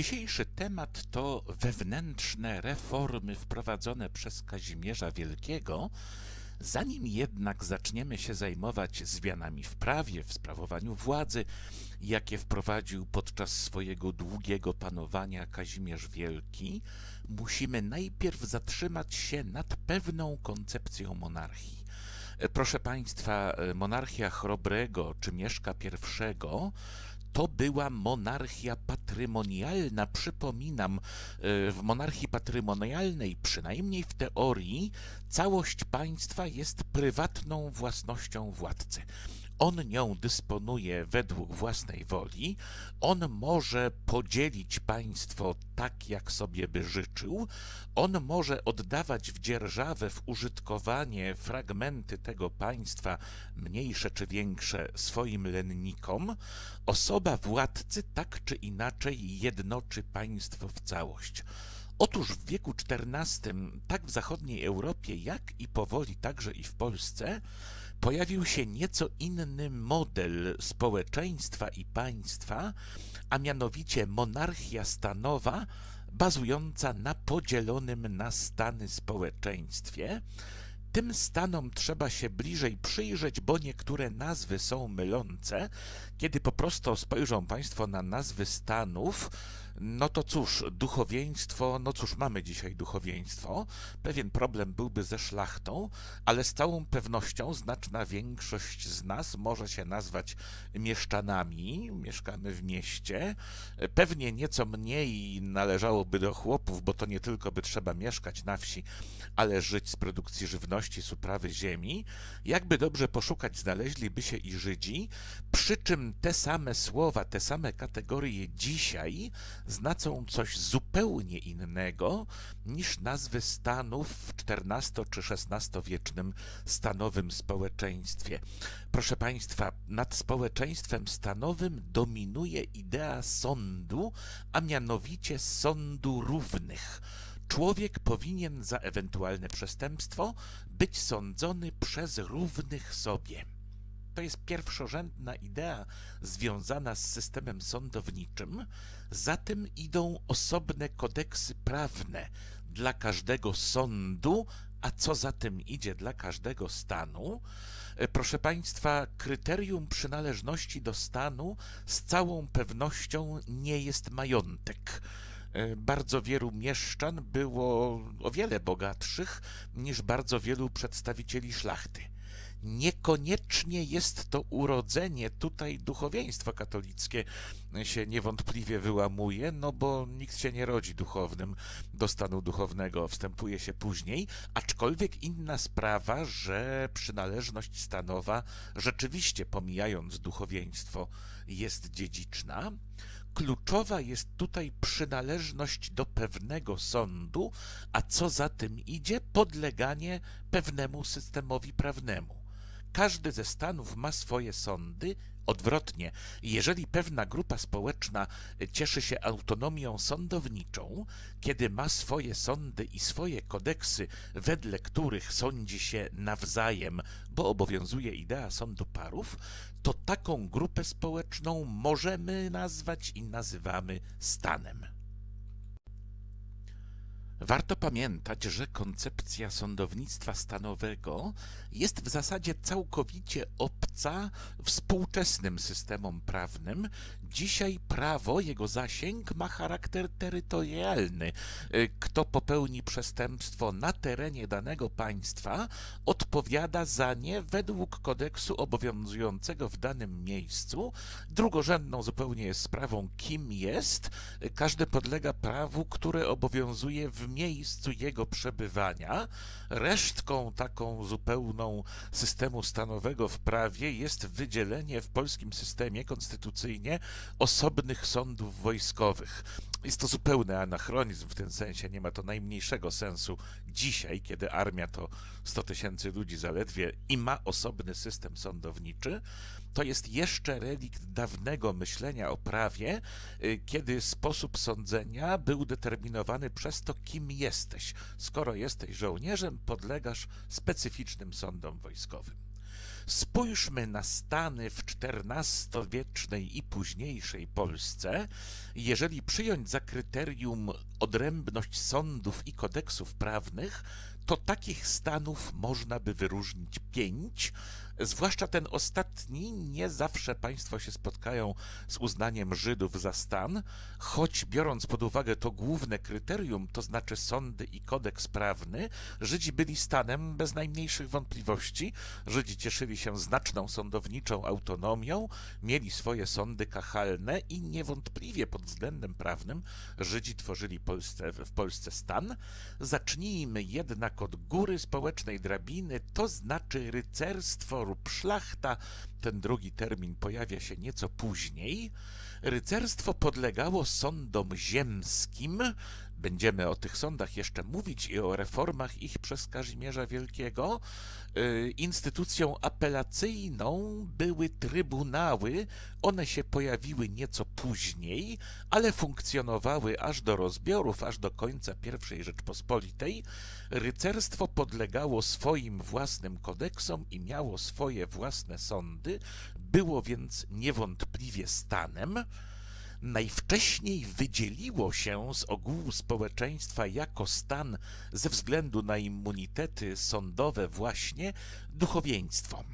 Dzisiejszy temat to wewnętrzne reformy wprowadzone przez Kazimierza Wielkiego. Zanim jednak zaczniemy się zajmować zmianami w prawie, w sprawowaniu władzy, jakie wprowadził podczas swojego długiego panowania Kazimierz Wielki, musimy najpierw zatrzymać się nad pewną koncepcją monarchii. Proszę Państwa, monarchia Chrobrego czy Mieszka I to była monarchia patrymonialna. Przypominam, e, w monarchii patrymonialnej, przynajmniej w teorii, całość państwa jest prywatną własnością władcy. On nią dysponuje według własnej woli, on może podzielić państwo tak, jak sobie by życzył, on może oddawać w dzierżawę, w użytkowanie fragmenty tego państwa, mniejsze czy większe, swoim lennikom. Osoba władcy tak czy inaczej jednoczy państwo w całość. Otóż w wieku XIV, tak w zachodniej Europie, jak i powoli także i w Polsce, pojawił się nieco inny model społeczeństwa i państwa, a mianowicie monarchia stanowa, bazująca na podzielonym na stany społeczeństwie. Tym stanom trzeba się bliżej przyjrzeć, bo niektóre nazwy są mylące. Kiedy po prostu spojrzą Państwo na nazwy stanów, no to cóż, duchowieństwo, no cóż, mamy dzisiaj duchowieństwo. Pewien problem byłby ze szlachtą, ale z całą pewnością znaczna większość z nas może się nazwać mieszczanami, mieszkamy w mieście. Pewnie nieco mniej należałoby do chłopów, bo to nie tylko by trzeba mieszkać na wsi, ale żyć z produkcji żywności, z uprawy ziemi. Jakby dobrze poszukać, znaleźliby się i Żydzi, przy czym te same słowa, te same kategorie dzisiaj znaczą coś zupełnie innego niż nazwy stanów w XIV czy XVI-wiecznym stanowym społeczeństwie. Proszę Państwa, nad społeczeństwem stanowym dominuje idea sądu, a mianowicie sądu równych. Człowiek powinien za ewentualne przestępstwo być sądzony przez równych sobie. To jest pierwszorzędna idea związana z systemem sądowniczym. Za tym idą osobne kodeksy prawne dla każdego sądu, a co za tym idzie dla każdego stanu. E, proszę Państwa, kryterium przynależności do stanu z całą pewnością nie jest majątek. E, bardzo wielu mieszczan było o wiele bogatszych niż bardzo wielu przedstawicieli szlachty niekoniecznie jest to urodzenie. Tutaj duchowieństwo katolickie się niewątpliwie wyłamuje, no bo nikt się nie rodzi duchownym do stanu duchownego, wstępuje się później, aczkolwiek inna sprawa, że przynależność stanowa, rzeczywiście pomijając duchowieństwo, jest dziedziczna. Kluczowa jest tutaj przynależność do pewnego sądu, a co za tym idzie, podleganie pewnemu systemowi prawnemu. Każdy ze stanów ma swoje sądy. Odwrotnie, jeżeli pewna grupa społeczna cieszy się autonomią sądowniczą, kiedy ma swoje sądy i swoje kodeksy, wedle których sądzi się nawzajem, bo obowiązuje idea sądu parów, to taką grupę społeczną możemy nazwać i nazywamy stanem. Warto pamiętać, że koncepcja sądownictwa stanowego jest w zasadzie całkowicie obca współczesnym systemom prawnym. Dzisiaj prawo, jego zasięg ma charakter terytorialny. Kto popełni przestępstwo na terenie danego państwa, odpowiada za nie według kodeksu obowiązującego w danym miejscu. Drugorzędną zupełnie jest sprawą, kim jest. Każdy podlega prawu, które obowiązuje w miejscu jego przebywania. Resztką taką zupełną systemu stanowego w prawie jest wydzielenie w polskim systemie konstytucyjnie osobnych sądów wojskowych. Jest to zupełny anachronizm w tym sensie, nie ma to najmniejszego sensu dzisiaj, kiedy armia to 100 tysięcy ludzi zaledwie i ma osobny system sądowniczy. To jest jeszcze relikt dawnego myślenia o prawie, y, kiedy sposób sądzenia był determinowany przez to, kim jesteś. Skoro jesteś żołnierzem, podlegasz specyficznym sądom wojskowym. Spójrzmy na stany w XIV-wiecznej i późniejszej Polsce. Jeżeli przyjąć za kryterium odrębność sądów i kodeksów prawnych, to takich stanów można by wyróżnić pięć. Zwłaszcza ten ostatni, nie zawsze państwo się spotkają z uznaniem Żydów za stan, choć biorąc pod uwagę to główne kryterium, to znaczy sądy i kodeks prawny, Żydzi byli stanem bez najmniejszych wątpliwości. Żydzi cieszyli się znaczną sądowniczą autonomią, mieli swoje sądy kachalne i niewątpliwie pod względem prawnym Żydzi tworzyli Polsce, w Polsce stan. Zacznijmy jednak od góry społecznej drabiny, to znaczy rycerstwo lub szlachta. Ten drugi termin pojawia się nieco później. Rycerstwo podlegało sądom ziemskim. Będziemy o tych sądach jeszcze mówić i o reformach ich przez Kazimierza Wielkiego. Y, Instytucją apelacyjną były trybunały. One się pojawiły nieco później, ale funkcjonowały aż do rozbiorów, aż do końca I Rzeczpospolitej. Rycerstwo podlegało swoim własnym kodeksom i miało swoje własne sądy, było więc niewątpliwie stanem najwcześniej wydzieliło się z ogółu społeczeństwa jako stan ze względu na immunitety sądowe właśnie duchowieństwo.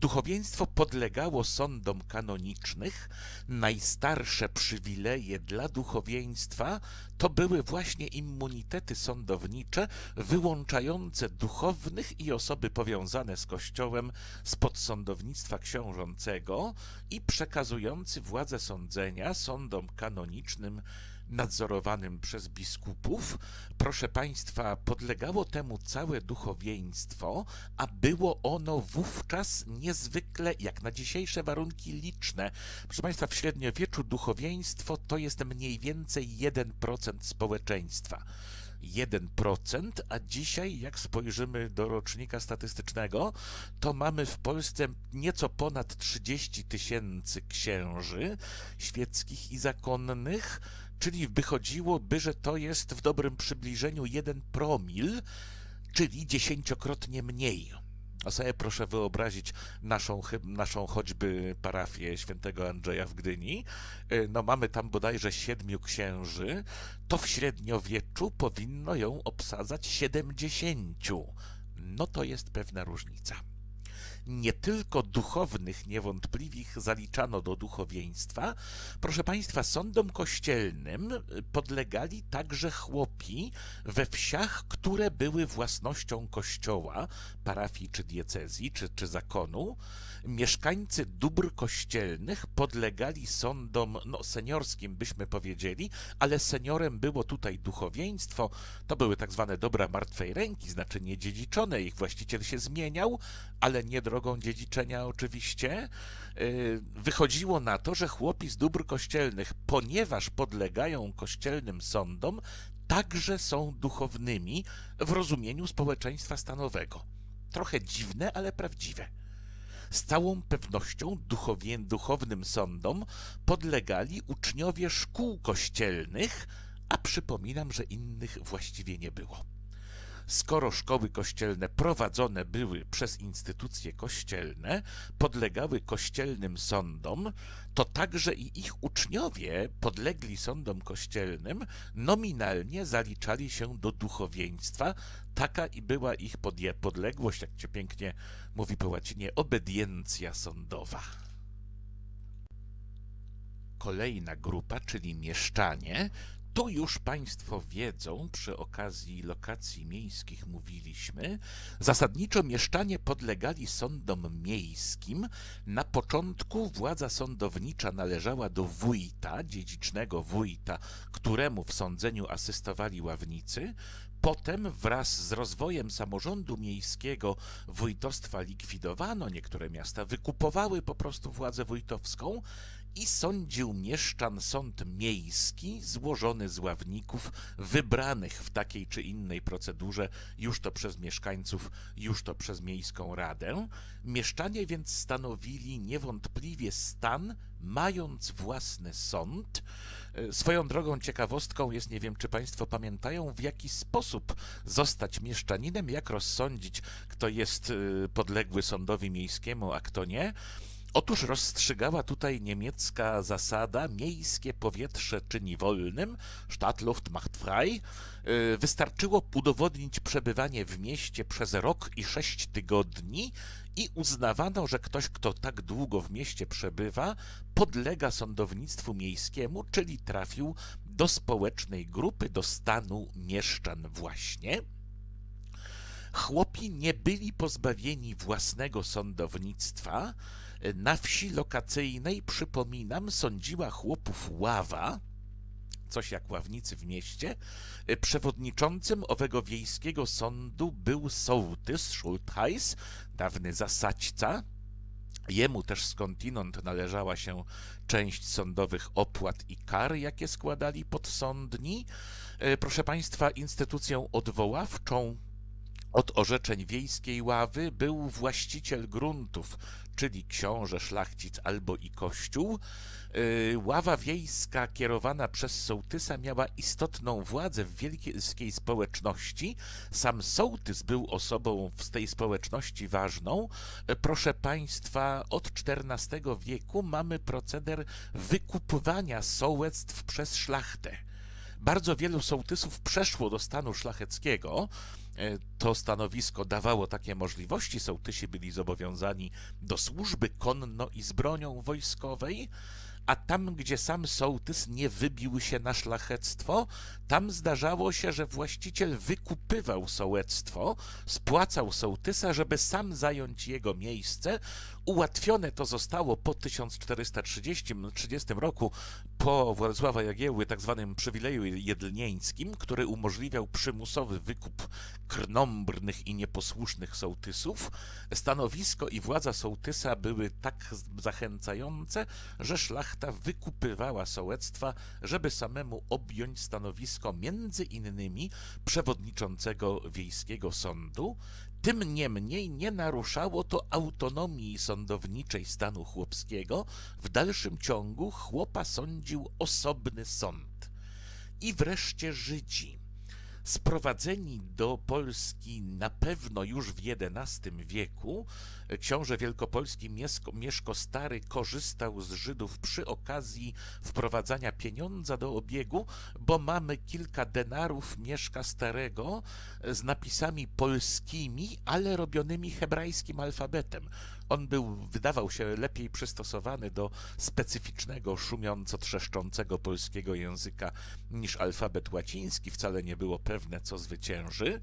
Duchowieństwo podlegało sądom kanonicznych. Najstarsze przywileje dla duchowieństwa to były właśnie immunitety sądownicze wyłączające duchownych i osoby powiązane z Kościołem spod sądownictwa książącego i przekazujący władzę sądzenia sądom kanonicznym nadzorowanym przez biskupów. Proszę Państwa, podlegało temu całe duchowieństwo, a było ono wówczas niezwykle, jak na dzisiejsze warunki, liczne. Proszę Państwa, w średniowieczu duchowieństwo to jest mniej więcej 1% społeczeństwa. 1%, a dzisiaj, jak spojrzymy do rocznika statystycznego, to mamy w Polsce nieco ponad 30 tysięcy księży świeckich i zakonnych, czyli wychodziłoby, że to jest w dobrym przybliżeniu 1 promil, czyli dziesięciokrotnie mniej. A sobie proszę wyobrazić naszą, naszą choćby parafię świętego Andrzeja w Gdyni. Y, no mamy tam bodajże siedmiu księży, to w średniowieczu powinno ją obsadzać siedemdziesięciu. No to jest pewna różnica nie tylko duchownych niewątpliwych zaliczano do duchowieństwa, proszę Państwa, sądom kościelnym podlegali także chłopi we wsiach, które były własnością kościoła, parafii czy diecezji, czy, czy zakonu. Mieszkańcy dóbr kościelnych podlegali sądom no, seniorskim, byśmy powiedzieli, ale seniorem było tutaj duchowieństwo. To były tak zwane dobra martwej ręki, znaczy niedziedziczone. Ich właściciel się zmieniał, ale nie drogą dziedziczenia oczywiście, y, wychodziło na to, że chłopi z dóbr kościelnych, ponieważ podlegają kościelnym sądom, także są duchownymi w rozumieniu społeczeństwa stanowego. Trochę dziwne, ale prawdziwe. Z całą pewnością duchowie, duchownym sądom podlegali uczniowie szkół kościelnych, a przypominam, że innych właściwie nie było. Skoro szkoły kościelne prowadzone były przez instytucje kościelne, podlegały kościelnym sądom, to także i ich uczniowie podlegli sądom kościelnym, nominalnie zaliczali się do duchowieństwa. Taka i była ich podległość, jak cię pięknie mówi po łacinie, obediencja sądowa. Kolejna grupa, czyli mieszczanie, tu już Państwo wiedzą, przy okazji lokacji miejskich mówiliśmy, zasadniczo mieszczanie podlegali sądom miejskim. Na początku władza sądownicza należała do wójta, dziedzicznego wójta, któremu w sądzeniu asystowali ławnicy. Potem wraz z rozwojem samorządu miejskiego wójtostwa likwidowano, niektóre miasta wykupowały po prostu władzę wójtowską i sądził mieszczan sąd miejski złożony z ławników wybranych w takiej czy innej procedurze, już to przez mieszkańców, już to przez miejską radę. Mieszczanie więc stanowili niewątpliwie stan, mając własny sąd. E, Swoją drogą ciekawostką jest, nie wiem czy Państwo pamiętają, w jaki sposób zostać mieszczaninem, jak rozsądzić, kto jest e, podległy sądowi miejskiemu, a kto nie. Otóż rozstrzygała tutaj niemiecka zasada miejskie powietrze czyni wolnym, Stadtluft macht frei. Y, Wystarczyło udowodnić przebywanie w mieście przez rok i sześć tygodni i uznawano, że ktoś, kto tak długo w mieście przebywa, podlega sądownictwu miejskiemu, czyli trafił do społecznej grupy, do stanu mieszczan właśnie. Chłopi nie byli pozbawieni własnego sądownictwa. Na wsi lokacyjnej, przypominam, sądziła chłopów ława, coś jak ławnicy w mieście. Przewodniczącym owego wiejskiego sądu był sołtys Schultheiss, dawny zasadźca. Jemu też skądinąd należała się część sądowych opłat i kar, jakie składali podsądni. E, Proszę Państwa, instytucją odwoławczą od orzeczeń wiejskiej ławy był właściciel gruntów, czyli książę, szlachcic albo i kościół. Yy, Ława wiejska kierowana przez sołtysa miała istotną władzę w wielkiej społeczności. Sam sołtys był osobą z tej społeczności ważną. Proszę Państwa, od XIV wieku mamy proceder wykupywania sołectw przez szlachtę. Bardzo wielu sołtysów przeszło do stanu szlacheckiego. E, To stanowisko dawało takie możliwości. Sołtysi byli zobowiązani do służby konno i z bronią wojskowej, a tam, gdzie sam sołtys nie wybił się na szlachectwo, tam zdarzało się, że właściciel wykupywał sołectwo, spłacał sołtysa, żeby sam zająć jego miejsce. Ułatwione to zostało po 1430 30 roku po Władysława Jagiełły tak zwanym przywileju jedlnieńskim, który umożliwiał przymusowy wykup krnąbrnych i nieposłusznych sołtysów. Stanowisko i władza sołtysa były tak zachęcające, że szlachta wykupywała sołectwa, żeby samemu objąć stanowisko między innymi przewodniczącego wiejskiego sądu. Tym niemniej nie naruszało to autonomii sądowniczej stanu chłopskiego. W dalszym ciągu chłopa sądził osobny sąd. I wreszcie Żydzi. Sprowadzeni do Polski na pewno już w XI wieku, książę wielkopolski Mieszko, Stary korzystał z Żydów przy okazji wprowadzania pieniądza do obiegu, bo mamy kilka denarów Mieszka Starego z napisami polskimi, ale robionymi hebrajskim alfabetem. On był, wydawał się lepiej przystosowany do specyficznego, szumiąco trzeszczącego polskiego języka niż alfabet łaciński. Wcale nie było pewne, co zwycięży.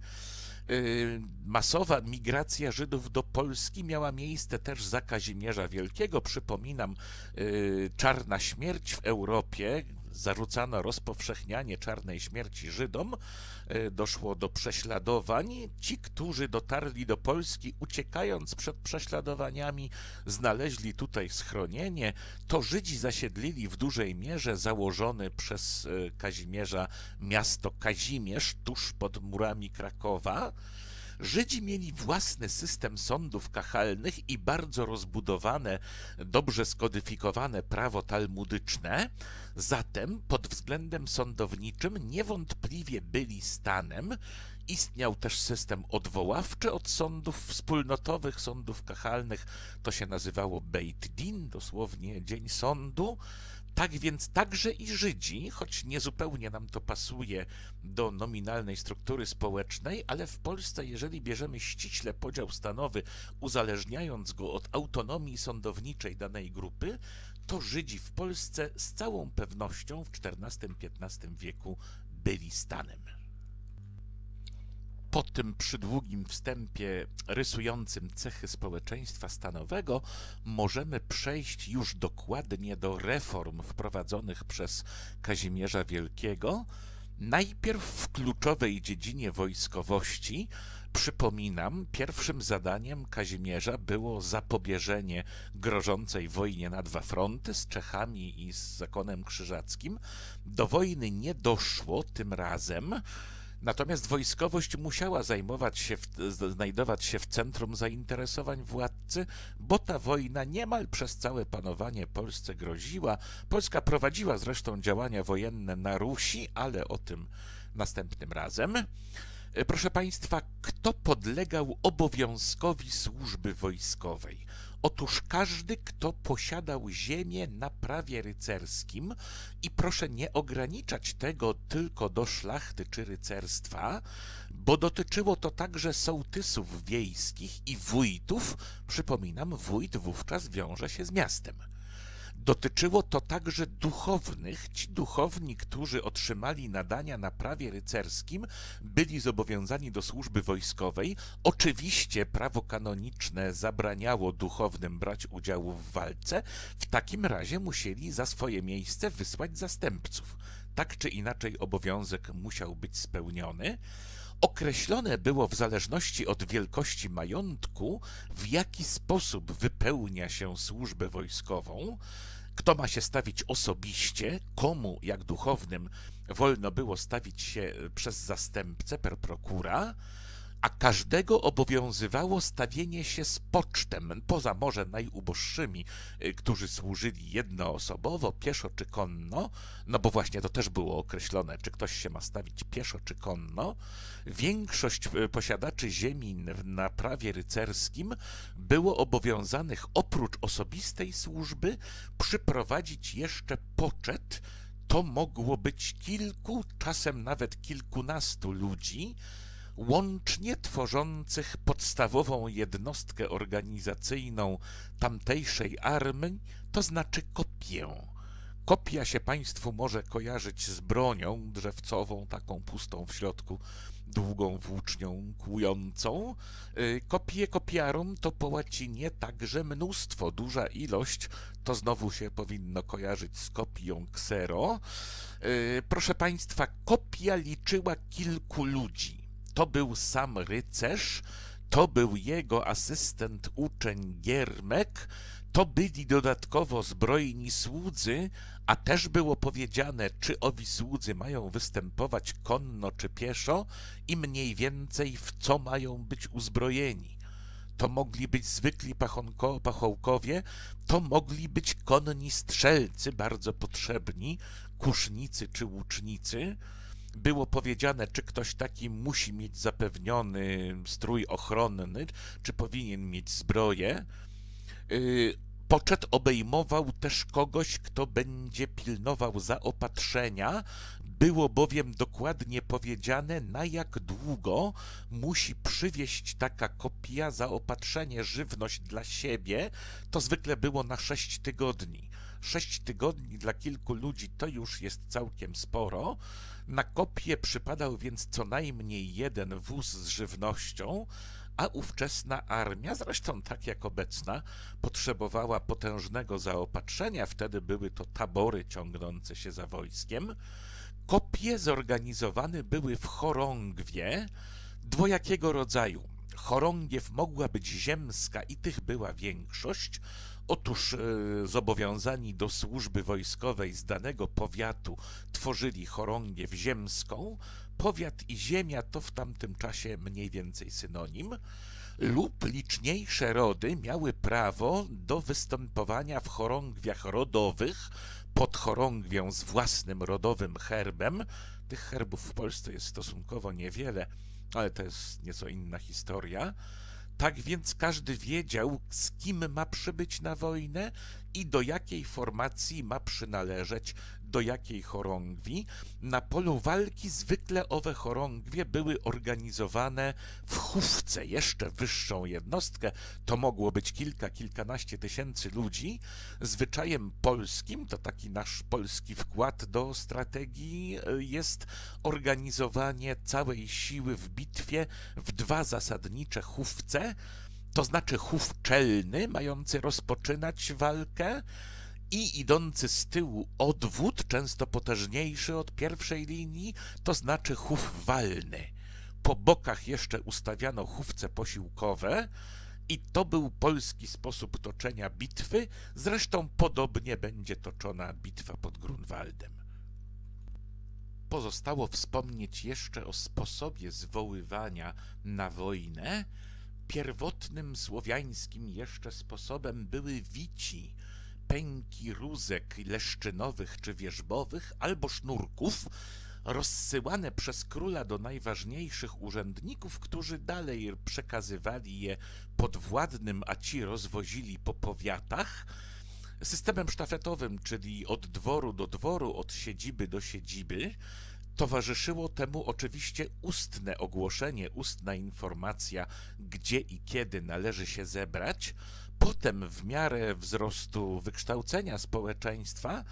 Yy, Masowa migracja Żydów do Polski miała miejsce też za Kazimierza Wielkiego. Przypominam, yy, czarna śmierć w Europie, zarzucano rozpowszechnianie czarnej śmierci Żydom, e, doszło do prześladowań. Ci, którzy dotarli do Polski, uciekając przed prześladowaniami, znaleźli tutaj schronienie. To Żydzi zasiedlili w dużej mierze założony przez e, Kazimierza miasto Kazimierz tuż pod murami Krakowa. Żydzi mieli własny system sądów kachalnych i bardzo rozbudowane, dobrze skodyfikowane prawo talmudyczne, zatem pod względem sądowniczym niewątpliwie byli stanem. Istniał też system odwoławczy od sądów wspólnotowych, sądów kachalnych, to się nazywało Beit Din, dosłownie dzień sądu. Tak więc także i Żydzi, choć niezupełnie nam to pasuje do nominalnej struktury społecznej, ale w Polsce, jeżeli bierzemy ściśle podział stanowy, uzależniając go od autonomii sądowniczej danej grupy, to Żydzi w Polsce z całą pewnością w XIV-XV wieku byli stanem. Po tym przydługim wstępie rysującym cechy społeczeństwa stanowego możemy przejść już dokładnie do reform wprowadzonych przez Kazimierza Wielkiego. Najpierw w kluczowej dziedzinie wojskowości Przypominam, pierwszym zadaniem Kazimierza było zapobieżenie grożącej wojnie na dwa fronty z Czechami i z zakonem krzyżackim. Do wojny nie doszło tym razem. Natomiast wojskowość musiała zajmować się, w, znajdować się w centrum zainteresowań władcy, bo ta wojna niemal przez całe panowanie Polsce groziła. Polska prowadziła zresztą działania wojenne na Rusi, ale o tym następnym razem. E, proszę Państwa, kto podlegał obowiązkowi służby wojskowej? Otóż każdy, kto posiadał ziemię na prawie rycerskim, i proszę nie ograniczać tego tylko do szlachty czy rycerstwa, bo dotyczyło to także sołtysów wiejskich i wójtów. Przypominam, wójt wówczas wiąże się z miastem. Dotyczyło to także duchownych. Ci duchowni, którzy otrzymali nadania na prawie rycerskim, byli zobowiązani do służby wojskowej. Oczywiście prawo kanoniczne zabraniało duchownym brać udziału w walce. W takim razie musieli za swoje miejsce wysłać zastępców. Tak czy inaczej obowiązek musiał być spełniony. Określone było w zależności od wielkości majątku, w jaki sposób wypełnia się służbę wojskową, kto ma się stawić osobiście, komu, jak duchownym, wolno było stawić się przez zastępcę per a każdego obowiązywało stawienie się z pocztem, poza może najuboższymi, y, którzy służyli jednoosobowo, pieszo czy konno, no bo właśnie to też było określone, czy ktoś się ma stawić pieszo czy konno. Większość y, posiadaczy ziemi na prawie rycerskim było obowiązanych oprócz osobistej służby przyprowadzić jeszcze poczet, to mogło być kilku, czasem nawet kilkunastu ludzi, łącznie tworzących podstawową jednostkę organizacyjną tamtejszej armii, to znaczy kopię. Kopia się Państwu może kojarzyć z bronią drzewcową, taką pustą w środku, długą włócznią kłującą. Y, kopie kopiarum to po łacinie także mnóstwo, duża ilość, to znowu się powinno kojarzyć z kopią ksero. Y, proszę Państwa, kopia liczyła kilku ludzi to był sam rycerz, to był jego asystent uczeń Giermek, to byli dodatkowo zbrojni słudzy, a też było powiedziane, czy owi słudzy mają występować konno czy pieszo i mniej więcej w co mają być uzbrojeni. To mogli być zwykli pachonko, pachołkowie, to mogli być konni strzelcy, bardzo potrzebni, kusznicy czy łucznicy, było powiedziane, czy ktoś taki musi mieć zapewniony strój ochronny, czy powinien mieć zbroję. Y, poczet obejmował też kogoś, kto będzie pilnował zaopatrzenia. Było bowiem dokładnie powiedziane, na jak długo musi przywieźć taka kopia zaopatrzenie, żywność dla siebie. To zwykle było na sześć tygodni. Sześć tygodni dla kilku ludzi to już jest całkiem sporo. Na kopię przypadał więc co najmniej jeden wóz z żywnością, a ówczesna armia, zresztą tak jak obecna, potrzebowała potężnego zaopatrzenia, wtedy były to tabory ciągnące się za wojskiem. Kopie zorganizowane były w chorągwie dwojakiego rodzaju. Chorągiew mogła być ziemska i tych była większość, Otóż e, zobowiązani do służby wojskowej z danego powiatu tworzyli chorągiew ziemską. Powiat i ziemia to w tamtym czasie mniej więcej synonim lub liczniejsze rody miały prawo do występowania w chorągwiach rodowych pod chorągwią z własnym rodowym herbem. Tych herbów w Polsce jest stosunkowo niewiele, ale to jest nieco inna historia. Tak więc każdy wiedział, z kim ma przybyć na wojnę i do jakiej formacji ma przynależeć, do jakiej chorągwi. Na polu walki zwykle owe chorągwie były organizowane w chówce, jeszcze wyższą jednostkę, to mogło być kilka, kilkanaście tysięcy ludzi. Zwyczajem polskim, to taki nasz polski wkład do strategii, e, jest organizowanie całej siły w bitwie w dwa zasadnicze chówce, to znaczy chów czelny, mający rozpoczynać walkę, i idący z tyłu odwód, często potężniejszy od pierwszej linii, to znaczy chów walny. po bokach jeszcze ustawiano chówce posiłkowe, i to był polski sposób toczenia bitwy, zresztą podobnie będzie toczona bitwa pod Grunwaldem. Pozostało wspomnieć jeszcze o sposobie zwoływania na wojnę. Pierwotnym słowiańskim jeszcze sposobem były wici, pęki rózek leszczynowych czy wierzbowych albo sznurków, rozsyłane przez króla do najważniejszych urzędników, którzy dalej przekazywali je podwładnym, a ci rozwozili po powiatach. Systemem sztafetowym, czyli od dworu do dworu, od siedziby do siedziby, towarzyszyło temu oczywiście ustne ogłoszenie, ustna informacja, gdzie i kiedy należy się zebrać. Potem, w miarę wzrostu wykształcenia społeczeństwa,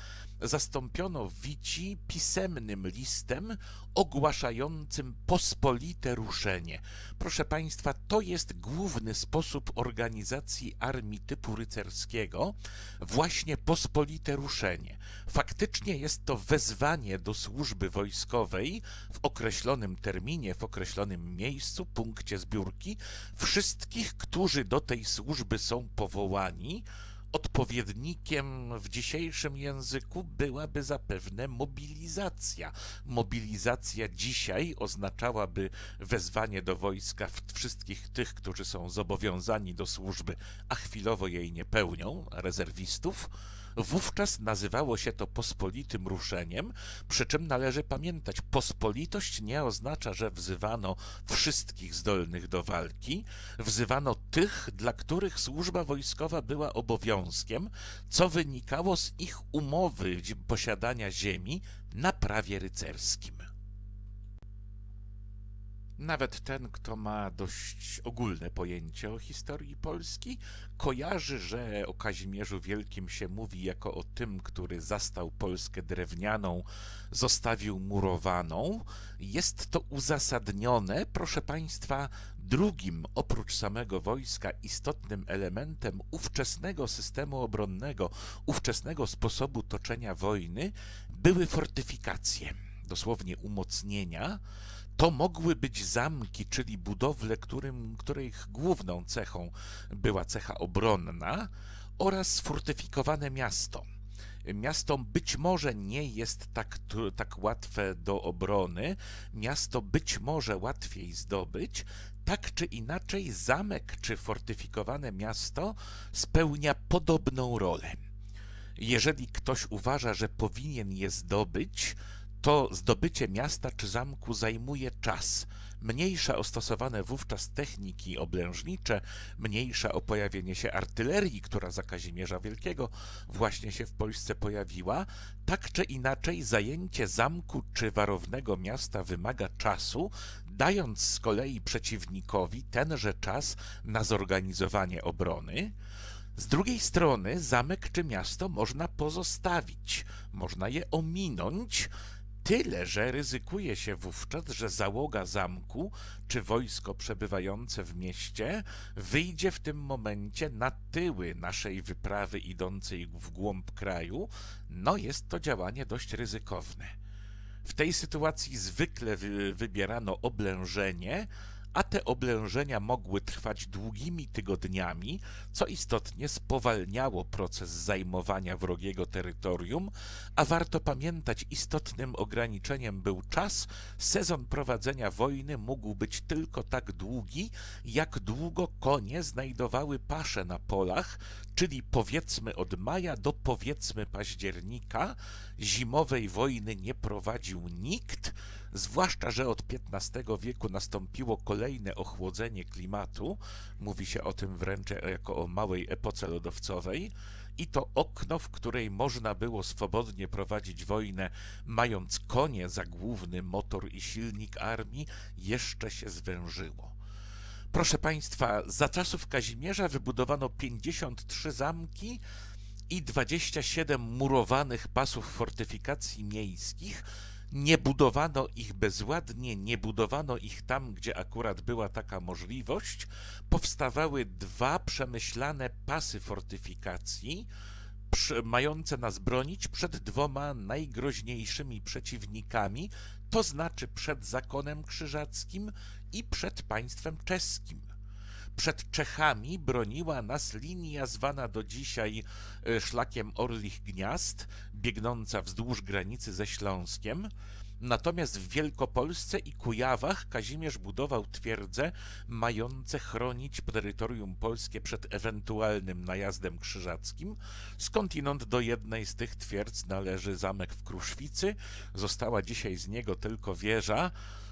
zastąpiono wici pisemnym listem ogłaszającym pospolite ruszenie. Proszę Państwa, to jest główny sposób organizacji armii typu rycerskiego, właśnie pospolite ruszenie. Faktycznie jest to wezwanie do służby wojskowej w określonym terminie, w określonym miejscu, punkcie zbiórki wszystkich, którzy do tej służby są powołani, odpowiednikiem w dzisiejszym języku byłaby zapewne mobilizacja. Mobilizacja dzisiaj oznaczałaby wezwanie do wojska wszystkich tych, którzy są zobowiązani do służby, a chwilowo jej nie pełnią, rezerwistów Wówczas nazywało się to pospolitym ruszeniem, przy czym należy pamiętać, pospolitość nie oznacza, że wzywano wszystkich zdolnych do walki, wzywano tych, dla których służba wojskowa była obowiązkiem, co wynikało z ich umowy posiadania ziemi na prawie rycerskim. Nawet ten, kto ma dość ogólne pojęcie o historii Polski, kojarzy, że o Kazimierzu Wielkim się mówi jako o tym, który zastał Polskę drewnianą, zostawił murowaną. Jest to uzasadnione, proszę Państwa, drugim oprócz samego wojska istotnym elementem ówczesnego systemu obronnego, ówczesnego sposobu toczenia wojny były fortyfikacje, dosłownie umocnienia to mogły być zamki, czyli budowle, którym, których główną cechą była cecha obronna oraz sfortyfikowane miasto. Miasto być może nie jest tak, tak łatwe do obrony, miasto być może łatwiej zdobyć, tak czy inaczej zamek czy fortyfikowane miasto spełnia podobną rolę. Jeżeli ktoś uważa, że powinien je zdobyć, to zdobycie miasta czy zamku zajmuje czas. Mniejsza o stosowane wówczas techniki oblężnicze, mniejsza o pojawienie się artylerii, która za Kazimierza Wielkiego właśnie się w Polsce pojawiła, tak czy inaczej zajęcie zamku czy warownego miasta wymaga czasu, dając z kolei przeciwnikowi tenże czas na zorganizowanie obrony. Z drugiej strony zamek czy miasto można pozostawić, można je ominąć, Tyle, że ryzykuje się wówczas, że załoga zamku czy wojsko przebywające w mieście wyjdzie w tym momencie na tyły naszej wyprawy idącej w głąb kraju. No jest to działanie dość ryzykowne. W tej sytuacji zwykle wy wybierano oblężenie, a te oblężenia mogły trwać długimi tygodniami, co istotnie spowalniało proces zajmowania wrogiego terytorium, a warto pamiętać, istotnym ograniczeniem był czas, sezon prowadzenia wojny mógł być tylko tak długi, jak długo konie znajdowały pasze na polach, czyli powiedzmy od maja do powiedzmy października, zimowej wojny nie prowadził nikt, zwłaszcza, że od XV wieku nastąpiło kolejne ochłodzenie klimatu, mówi się o tym wręcz jako o małej epoce lodowcowej, i to okno, w której można było swobodnie prowadzić wojnę, mając konie za główny motor i silnik armii, jeszcze się zwężyło. Proszę Państwa, za czasów Kazimierza wybudowano 53 zamki i 27 murowanych pasów fortyfikacji miejskich, nie budowano ich bezładnie, nie budowano ich tam, gdzie akurat była taka możliwość. Powstawały dwa przemyślane pasy fortyfikacji, mające nas bronić przed dwoma najgroźniejszymi przeciwnikami, to znaczy przed zakonem krzyżackim i przed państwem czeskim. Przed Czechami broniła nas linia zwana do dzisiaj e, szlakiem Orlich Gniazd, biegnąca wzdłuż granicy ze Śląskiem. Natomiast w Wielkopolsce i Kujawach Kazimierz budował twierdze mające chronić terytorium polskie przed ewentualnym najazdem krzyżackim. Skądinąd do jednej z tych twierdz należy zamek w Kruszwicy. Została dzisiaj z niego tylko wieża.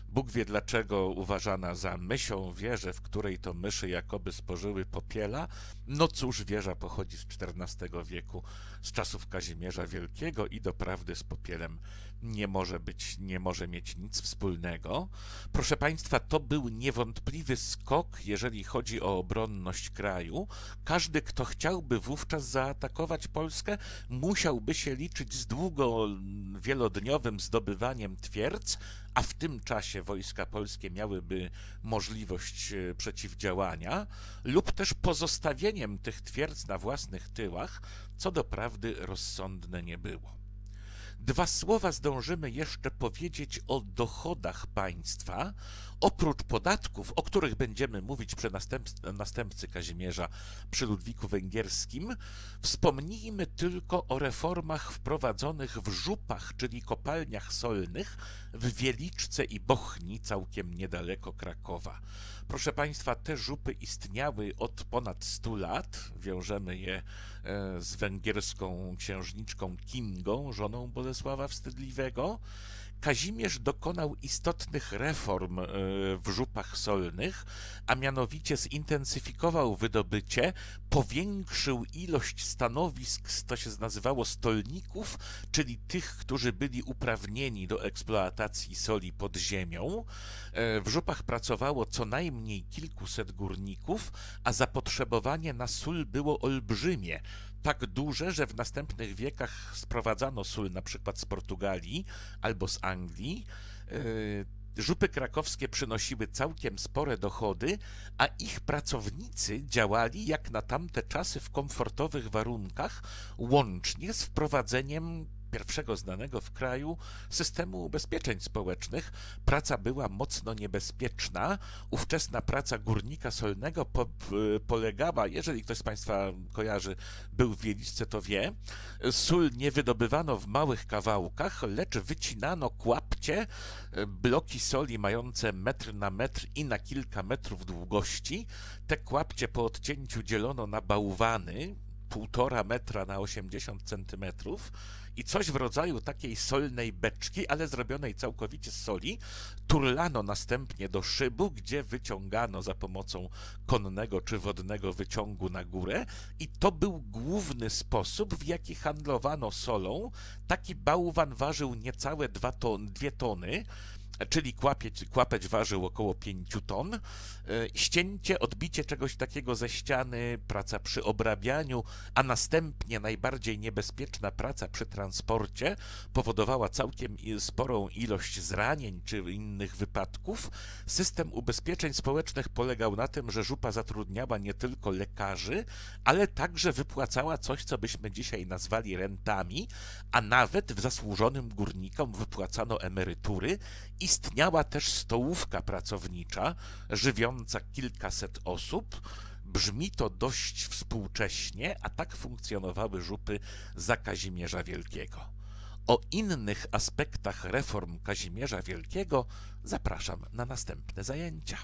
Bóg wie dlaczego uważana za mysią wieżę, w której to myszy jakoby spożyły popiela. No cóż, wieża pochodzi z XIV wieku, z czasów Kazimierza Wielkiego i doprawdy z popielem nie może być, nie może mieć nic wspólnego. Proszę Państwa, to był niewątpliwy skok, jeżeli chodzi o obronność kraju. Każdy, kto chciałby wówczas zaatakować Polskę, musiałby się liczyć z długo wielodniowym zdobywaniem twierdz, a w tym czasie wojska polskie miałyby możliwość e, przeciwdziałania, lub też pozostawieniem tych twierdz na własnych tyłach, co doprawdy rozsądne nie było. Dwa słowa zdążymy jeszcze powiedzieć o dochodach państwa, oprócz podatków, o których będziemy mówić przy następcy, Kazimierza przy Ludwiku Węgierskim, wspomnijmy tylko o reformach wprowadzonych w żupach, czyli kopalniach solnych w Wieliczce i Bochni, całkiem niedaleko Krakowa. Proszę Państwa, te żupy istniały od ponad 100 lat. Wiążemy je e, z węgierską księżniczką Kingą, żoną Bolesława Wstydliwego. Kazimierz dokonał istotnych reform e, w żupach solnych, a mianowicie zintensyfikował wydobycie, powiększył ilość stanowisk, to się nazywało stolników, czyli tych, którzy byli uprawnieni do eksploatacji soli pod ziemią. E, w żupach pracowało co najmniej kilkuset górników, a zapotrzebowanie na sól było olbrzymie tak duże, że w następnych wiekach sprowadzano sól na przykład z Portugalii albo z Anglii. E, żupy krakowskie przynosiły całkiem spore dochody, a ich pracownicy działali jak na tamte czasy w komfortowych warunkach, łącznie z wprowadzeniem pierwszego znanego w kraju systemu ubezpieczeń społecznych. Praca była mocno niebezpieczna. Ówczesna praca górnika solnego po, polegała, jeżeli ktoś z Państwa kojarzy, był w Wieliczce, to wie, sól nie wydobywano w małych kawałkach, lecz wycinano kłapcie, bloki soli mające metr na metr i na kilka metrów długości. Te kłapcie po odcięciu dzielono na bałwany, półtora metra na 80 centymetrów i coś w rodzaju takiej solnej beczki, ale zrobionej całkowicie z soli, turlano następnie do szybu, gdzie wyciągano za pomocą konnego czy wodnego wyciągu na górę. I to był główny sposób, w jaki handlowano solą. Taki bałwan ważył niecałe dwa ton, dwie tony, czyli kłapieć, kłapeć ważył około 5 ton. E, ścięcie, odbicie czegoś takiego ze ściany, praca przy obrabianiu, a następnie najbardziej niebezpieczna praca przy transporcie powodowała całkiem sporą ilość zranień czy innych wypadków. System ubezpieczeń społecznych polegał na tym, że żupa zatrudniała nie tylko lekarzy, ale także wypłacała coś, co byśmy dzisiaj nazwali rentami, a nawet zasłużonym górnikom wypłacano emerytury Istniała też stołówka pracownicza, żywiąca kilkaset osób. Brzmi to dość współcześnie, a tak funkcjonowały żupy za Kazimierza Wielkiego. O innych aspektach reform Kazimierza Wielkiego zapraszam na następne zajęcia.